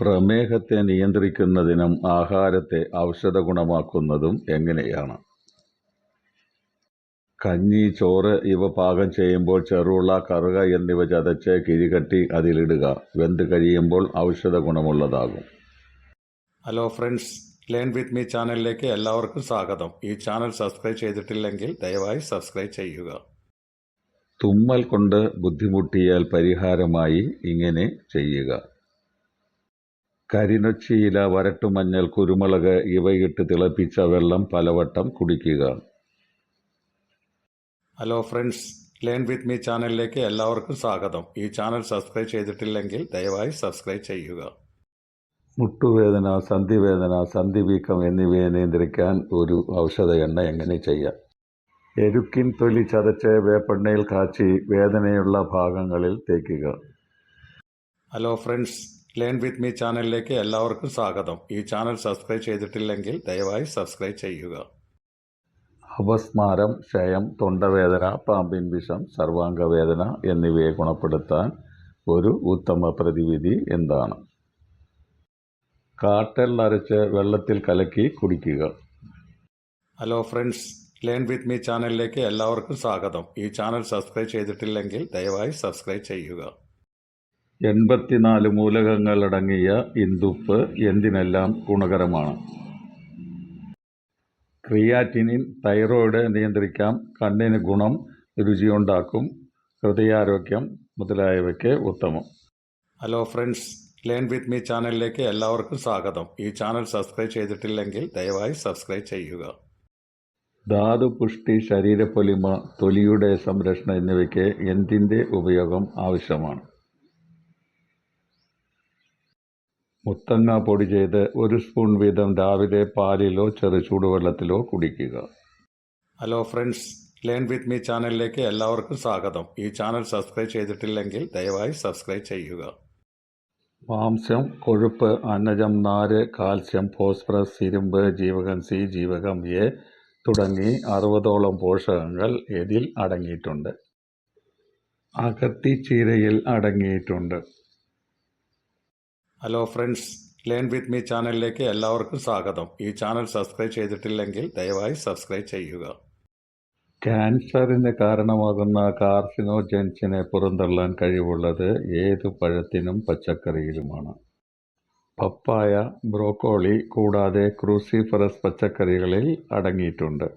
പ്രമേഹത്തെ നിയന്ത്രിക്കുന്നതിനും ആഹാരത്തെ ഔഷധ ഗുണമാക്കുന്നതും എങ്ങനെയാണ്? കഞ്ഞി, ചോറ് ഇവ പാകം ചെയ്യുമ്പോൾ ചെറുള, കറുക എന്നിവ ചതച്ച് കിഴികട്ടി അതിലിടുക. വെന്ത് കഴിയുമ്പോൾ ഔഷധ ഗുണമുള്ളതാകും hello friends learn with me ചാനലിലേക്ക് എല്ലാവർക്കും സ്വാഗതം ഈ ചാനൽ സബ്സ്ക്രൈബ് ചെയ്തിട്ടില്ലെങ്കിൽ ദയവായി സബ്സ്ക്രൈബ് ചെയ്യുക തുമ്മൽ കൊണ്ട് ബുദ്ധിമുട്ടിയാൽ പരിഹാരമായി ഇങ്ങനെ ചെയ്യുക. കരിനൊച്ചിയില, വരട്ടുമഞ്ഞൾ, കുരുമുളക് ഇവയിട്ട് തിളപ്പിച്ച വെള്ളം പലവട്ടം കുടിക്കുക. Hello friends learn with me ചാനലിലേക്ക് എല്ലാവർക്കും സ്വാഗതം ഈ ചാനൽ സബ്സ്ക്രൈബ് ചെയ്തിട്ടില്ലെങ്കിൽ ദയവായി സബ്സ്ക്രൈബ് ചെയ്യുക മുട്ടുവേദന, സന്ധിവേദന, സന്ധിവീക്കം എന്നിവയെ നിയന്ത്രിക്കാൻ ഒരു ഔഷധ എണ്ണ എങ്ങനെ ചെയ്യാം? എരുക്കിൻ തൊലി ചതച്ച് വേപ്പെണ്ണയിൽ കാച്ചി വേദനയുള്ള ഭാഗങ്ങളിൽ തേക്കുക. Hello friends learn with me ചാനലിലേക്ക് എല്ലാവർക്കും സ്വാഗതം ഈ ചാനൽ സബ്സ്ക്രൈബ് ചെയ്തിട്ടില്ലെങ്കിൽ ദയവായി സബ്സ്ക്രൈബ് ചെയ്യുക അപസ്മാരം, ക്ഷയം, തൊണ്ടവേദന, പാമ്പിൻ വിഷം, സർവാംഗവേദന എന്നിവയെ ഗുണപ്പെടുത്താൻ ഒരു ഉത്തമ പ്രതിവിധി എന്താണ്? കാട്ടെള്ള് അരച്ച് വെള്ളത്തിൽ കലക്കി കുടിക്കുക. Hello friends learn with me ചാനലിലേക്ക് എല്ലാവർക്കും സ്വാഗതം ഈ ചാനൽ സബ്സ്ക്രൈബ് ചെയ്തിട്ടില്ലെങ്കിൽ ദയവായി സബ്സ്ക്രൈബ് ചെയ്യുക എൺപത്തിനാല് മൂലകങ്ങൾ അടങ്ങിയ ഇന്ദുപ്പ് എന്തിനെല്ലാം ഗുണകരമാണ്? ക്രിയാറ്റിനിൻ തൈറോയ്ഡ് നിയന്ത്രിക്കാം, കണ്ണിന് ഗുണം, രുചിയുണ്ടാക്കും, ഹൃദയാരോഗ്യം മുതലായവയ്ക്ക് ഉത്തമം. Hello friends learn with me ചാനലിലേക്ക് എല്ലാവർക്കും സ്വാഗതം ഈ ചാനൽ സബ്സ്ക്രൈബ് ചെയ്തിട്ടില്ലെങ്കിൽ ദയവായി സബ്സ്ക്രൈബ് ചെയ്യുക ധാതുപുഷ്ടി, ശരീരപ്പൊലിമ, തൊലിയുടെ സംരക്ഷണം എന്നിവയ്ക്ക് എന്തിന്റെ ഉപയോഗം ആവശ്യമാണ്? മുത്തങ്ങ പൊടി ചെയ്ത് ഒരു സ്പൂൺ വീതം രാവിലെ പാലിലോ ചെറു ചൂടുവെള്ളത്തിലോ കുടിക്കുക. Hello friends learn with me ചാനലിലേക്ക് എല്ലാവർക്കും സ്വാഗതം ഈ ചാനൽ സബ്സ്ക്രൈബ് ചെയ്തിട്ടില്ലെങ്കിൽ ദയവായി സബ്സ്ക്രൈബ് ചെയ്യുക മാംസം കൊഴുപ്പ്, അന്നജം, നാര്, കാൽസ്യം, ഫോസ്ഫറസ്, ഇരുമ്പ്, ജീവകം സി, ജീവകം എ തുടങ്ങി അറുപതോളം പോഷകങ്ങൾ ഇതിൽ അടങ്ങിയിട്ടുണ്ട്. അകത്തി ചീരയിൽ അടങ്ങിയിട്ടുണ്ട്. Hello friends learn with me ചാനലിലേക്ക് എല്ലാവർക്കും സ്വാഗതം ഈ ചാനൽ സബ്സ്ക്രൈബ് ചെയ്തിട്ടില്ലെങ്കിൽ ദയവായി സബ്സ്ക്രൈബ് ചെയ്യുക ക്യാൻസറിന് കാരണമാകുന്ന കാർസിനോജൻസിനെ പുറന്തള്ളാൻ കഴിവുള്ളത് ഏത് പഴത്തിനും പച്ചക്കറിയിലുമാണ്? പപ്പായ, ബ്രോക്കോളി കൂടാതെ ക്രൂസിഫറസ് പച്ചക്കറികളിൽ അടങ്ങിയിട്ടുണ്ട്.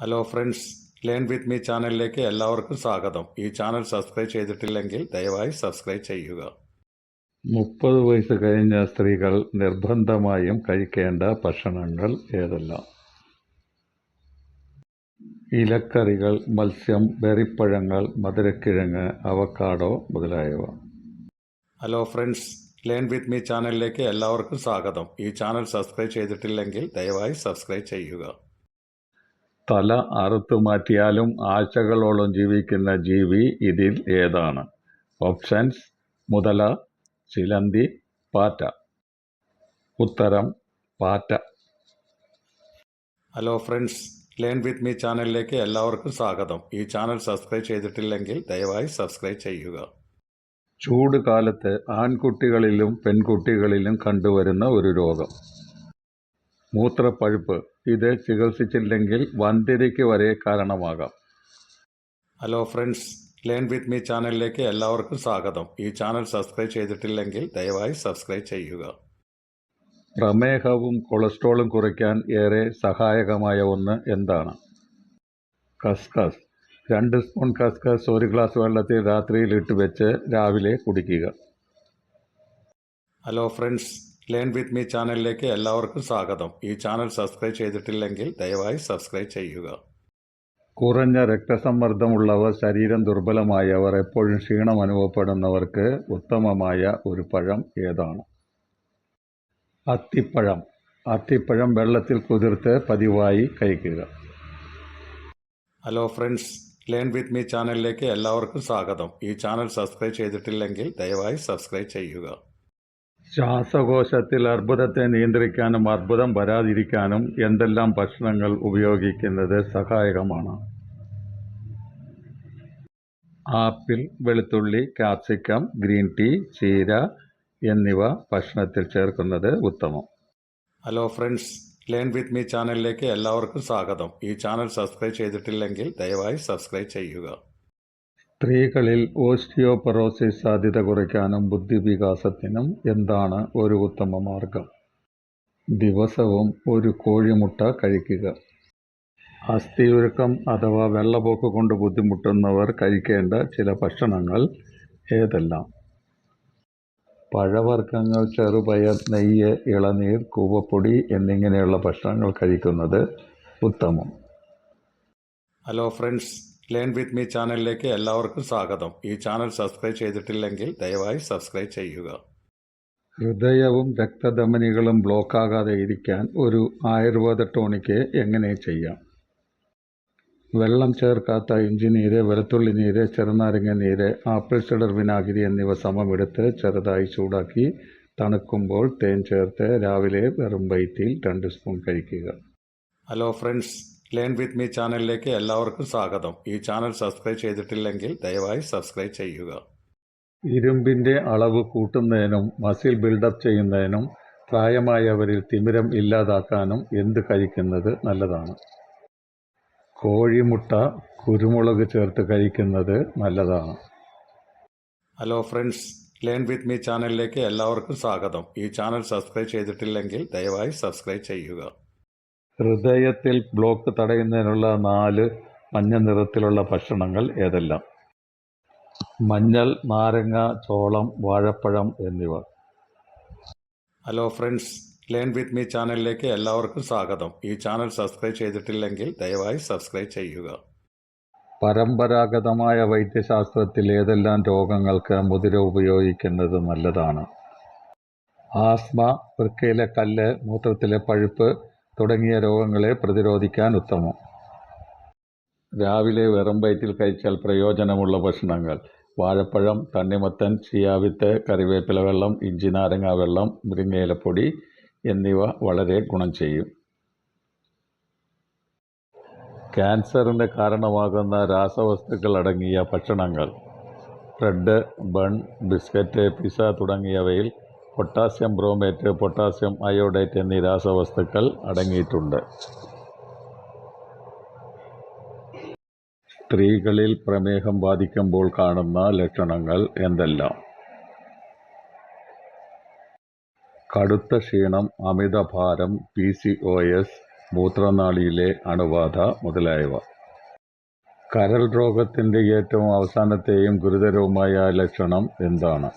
Hello friends learn with me ചാനലിലേക്ക് എല്ലാവർക്കും സ്വാഗതം ഈ ചാനൽ സബ്സ്ക്രൈബ് ചെയ്തിട്ടില്ലെങ്കിൽ ദയവായി സബ്സ്ക്രൈബ് ചെയ്യുക മുപ്പത് വയസ്സ് കഴിഞ്ഞ സ്ത്രീകൾ നിർബന്ധമായും കഴിക്കേണ്ട ഭക്ഷണങ്ങൾ ഏതെല്ലാം? ഇലക്കറികൾ, മത്സ്യം, വെറിപ്പഴങ്ങൾ മധുരക്കിഴങ്ങ്, അവക്കാടോ മുതലായവ. Hello friends learn with me ചാനലിലേക്ക് എല്ലാവർക്കും സ്വാഗതം ഈ ചാനൽ സബ്സ്ക്രൈബ് ചെയ്തിട്ടില്ലെങ്കിൽ ദയവായി സബ്സ്ക്രൈബ് ചെയ്യുക തല അറുത്തു മാറ്റിയാലും ആഴ്ചകളോളം ജീവിക്കുന്ന ജീവി ഇതിൽ ഏതാണ്? ഓപ്ഷൻസ് മുതല, ചിലന്തി, പാറ്റ. ഉത്തരം പാറ്റ. Hello friends learn with me ചാനലിലേക്ക് എല്ലാവർക്കും സ്വാഗതം ഈ ചാനൽ സബ്സ്ക്രൈബ് ചെയ്തിട്ടില്ലെങ്കിൽ ദയവായി സബ്സ്ക്രൈബ് ചെയ്യുക ചൂട് കാലത്ത് ആൺകുട്ടികളിലും പെൺകുട്ടികളിലും കണ്ടുവരുന്ന ഒരു രോഗം. മൂത്രപ്പഴുപ്പ്. ഇത് ചികിത്സിച്ചില്ലെങ്കിൽ വന്ധ്യതയ്ക്ക് വരെ കാരണമാകാം. Hello friends learn with me ചാനലിലേക്ക് എല്ലാവർക്കും സ്വാഗതം ഈ ചാനൽ സബ്സ്ക്രൈബ് ചെയ്തിട്ടില്ലെങ്കിൽ ദയവായി സബ്സ്ക്രൈബ് ചെയ്യുക പ്രമേഹവും കൊളസ്ട്രോളും കുറയ്ക്കാൻ ഏറെ സഹായകമായ ഒന്ന് എന്താണ്? കസ്കസ്. രണ്ട് സ്പൂൺ കസ്കസ് ഒരു ഗ്ലാസ് വെള്ളത്തിൽ രാത്രിയിൽ ഇട്ട് വെച്ച് രാവിലെ കുടിക്കുക. Hello friends learn with me ചാനലിലേക്ക് എല്ലാവർക്കും സ്വാഗതം ഈ ചാനൽ സബ്സ്ക്രൈബ് ചെയ്തിട്ടില്ലെങ്കിൽ ദയവായി സബ്സ്ക്രൈബ് ചെയ്യുക കുറഞ്ഞ രക്തസമ്മർദ്ദമുള്ളവർ, ശരീരം ദുർബലമായവർ, എപ്പോഴും ക്ഷീണം അനുഭവപ്പെടുന്നവർക്ക് ഉത്തമമായ ഒരു പഴം ഏതാണ്? അത്തിപ്പഴം. അത്തിപ്പഴം വെള്ളത്തിൽ കുതിർത്ത് പതിവായി കഴിക്കുക. Hello friends learn with me ചാനലിലേക്ക് എല്ലാവർക്കും സ്വാഗതം ഈ ചാനൽ സബ്സ്ക്രൈബ് ചെയ്തിട്ടില്ലെങ്കിൽ ദയവായി സബ്സ്ക്രൈബ് ചെയ്യുക ശ്വാസകോശത്തിൽ അർബുദത്തെ നിയന്ത്രിക്കാനും അർബുദം വരാതിരിക്കാനും എന്തെല്ലാം ഭക്ഷണങ്ങൾ ഉപയോഗിക്കുന്നത് സഹായകമാണ്? ആപ്പിൾ വെളുത്തുള്ളി കാപ്സിക്കം ഗ്രീൻ ടീ ചീര എന്നിവ ഭക്ഷണത്തിൽ ചേർക്കുന്നത് ഉത്തമം. Hello friends learn with me ചാനലിലേക്ക് എല്ലാവർക്കും സ്വാഗതം. ഈ ചാനൽ സബ്സ്ക്രൈബ് ചെയ്തിട്ടില്ലെങ്കിൽ ദയവായി സബ്സ്ക്രൈബ് ചെയ്യുക. സ്ത്രീകളിൽ ഓസ്റ്റിയോപൊറോസിസ് സാധ്യത കുറയ്ക്കാനും ബുദ്ധിവികാസത്തിനും എന്താണ് ഒരു ഉത്തമ മാർഗം? ദിവസവും ഒരു കോഴിമുട്ട കഴിക്കുക. അസ്ഥിയുരുക്കം അഥവാ വെള്ളപ്പോക്ക് കൊണ്ട് ബുദ്ധിമുട്ടുന്നവർ കഴിക്കേണ്ട ചില ഭക്ഷണങ്ങൾ ഏതെല്ലാം? പഴവർഗങ്ങൾ ചെറുപയർ നെയ്യ് ഇളനീർ കൂവപ്പൊടി എന്നിങ്ങനെയുള്ള ഭക്ഷണങ്ങൾ കഴിക്കുന്നത് ഉത്തമം. Hello friends learn with me ചാനലിലേക്ക് എല്ലാവർക്കും സ്വാഗതം. ഈ ചാനൽ സബ്സ്ക്രൈബ് ചെയ്തിട്ടില്ലെങ്കിൽ ദയവായി സബ്സ്ക്രൈബ് ചെയ്യുക. ഹൃദയവും രക്തധമനികളും ബ്ലോക്കാകാതെ ഇരിക്കാൻ ഒരു ആയുർവേദ ടോണിക്ക് എങ്ങനെ ചെയ്യാം? വെള്ളം ചേർക്കാത്ത ഇഞ്ചി നീര് വെളുത്തുള്ളി നീര് ചെറുനാരങ്ങ നീര് ആപ്പിൾ സിഡർ വിനാഗിരി എന്നിവ സമമെടുത്ത് ചെറുതായി ചൂടാക്കി തണുക്കുമ്പോൾ തേൻ ചേർത്ത് രാവിലെ വെറും വയറ്റിൽ രണ്ട് സ്പൂൺ കഴിക്കുക. Hello friends learn with me ചാനലിലേക്ക് എല്ലാവർക്കും സ്വാഗതം. ഈ ചാനൽ സബ്സ്ക്രൈബ് ചെയ്തിട്ടില്ലെങ്കിൽ ദയവായി സബ്സ്ക്രൈബ് ചെയ്യുക. ഇരുമ്പിന്റെ അളവ് കൂട്ടുന്നതിനും മസിൽ ബിൽഡപ്പ് ചെയ്യുന്നതിനും പ്രായമായവരിൽ തിമിരം ഇല്ലാതാക്കാനും എന്ത് കഴിക്കുന്നത് നല്ലതാണ്. കോഴിമുട്ട കുരുമുളക് ചേർത്ത് കഴിക്കുന്നത് നല്ലതാണ്. Hello friends learn with me ചാനലിലേക്ക് എല്ലാവർക്കും സ്വാഗതം. ഈ ചാനൽ സബ്സ്ക്രൈബ് ചെയ്തിട്ടില്ലെങ്കിൽ ദയവായി സബ്സ്ക്രൈബ് ചെയ്യുക. ഹൃദയത്തിൽ ബ്ലോക്ക് തടയുന്നതിനുള്ള നാല് മഞ്ഞ നിറത്തിലുള്ള ഭക്ഷണങ്ങൾ ഏതെല്ലാം? മഞ്ഞൾ നാരങ്ങ ചോളം വാഴപ്പഴം എന്നിവ. Hello friends learn with me ചാനലിലേക്ക് എല്ലാവർക്കും സ്വാഗതം. ഈ ചാനൽ സബ്സ്ക്രൈബ് ചെയ്തിട്ടില്ലെങ്കിൽ ദയവായി സബ്സ്ക്രൈബ് ചെയ്യുക. പരമ്പരാഗതമായ വൈദ്യശാസ്ത്രത്തിൽ ഏതെല്ലാം രോഗങ്ങൾക്ക് മുതിര ഉപയോഗിക്കുന്നത് നല്ലതാണ്? ആസ്മ വൃക്കയിലെ കല്ല് മൂത്രത്തിലെ പഴുപ്പ് തുടങ്ങിയ രോഗങ്ങളെ പ്രതിരോധിക്കാൻ ഉത്തമം. രാവിലെ വെറും വയറ്റിൽ കഴിച്ചാൽ പ്രയോജനമുള്ള ഭക്ഷണങ്ങൾ. വാഴപ്പഴം തണ്ണിമത്തൻ ചിയാവിത്ത് കറിവേപ്പില വെള്ളം ഇഞ്ചി നാരങ്ങ വെള്ളം മുരിങ്ങയിലപ്പൊടി എന്നിവ വളരെ ഗുണം ചെയ്യും. ക്യാൻസറിന് കാരണമാകുന്ന രാസവസ്തുക്കൾ അടങ്ങിയ ഭക്ഷണങ്ങൾ. ബ്രെഡ് ബൺ ബിസ്ക്കറ്റ് പിസ തുടങ്ങിയവയിൽ പൊട്ടാസ്യം ബ്രോമേറ്റ് പൊട്ടാസ്യം അയോഡേറ്റ് എന്നീ രാസവസ്തുക്കൾ അടങ്ങിയിട്ടുണ്ട്. സ്ത്രീകളിൽ പ്രമേഹം ബാധിക്കുമ്പോൾ കാണുന്ന ലക്ഷണങ്ങൾ എന്തെല്ലാം? കടുത്ത ക്ഷീണം അമിതഭാരം പി സി ഒ എസ് മൂത്രനാളിയിലെ അണുബാധ മുതലായവ. കരൾ രോഗത്തിന്റെ ഏറ്റവും അവസാനത്തെയും ഗുരുതരവുമായ ലക്ഷണം എന്താണ്?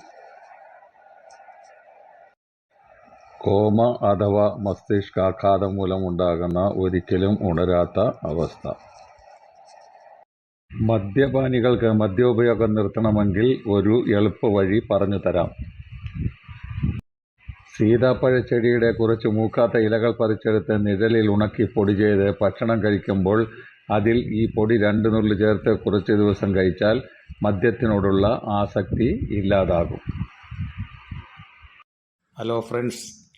കോമ അഥവാ മസ്തിഷ്കാഘാതം മൂലമുണ്ടാകുന്ന ഒരിക്കലും ഉണരാത്ത അവസ്ഥ. മദ്യപാനികൾക്ക് മദ്യോപയോഗം നിർത്തണമെങ്കിൽ ഒരു എളുപ്പവഴി പറഞ്ഞു തരാം. സീതാപ്പഴച്ചെടിയുടെ കുറച്ച് മൂക്കാത്ത ഇലകൾ പറിച്ചെടുത്ത് നിഴലിൽ ഉണക്കി പൊടി ചെയ്ത് ഭക്ഷണം കഴിക്കുമ്പോൾ അതിൽ ഈ പൊടി രണ്ട് നുള്ളു ചേർത്ത് കുറച്ച് ദിവസം കഴിച്ചാൽ മദ്യത്തിനോടുള്ള ആസക്തി ഇല്ലാതാകും. Hello friends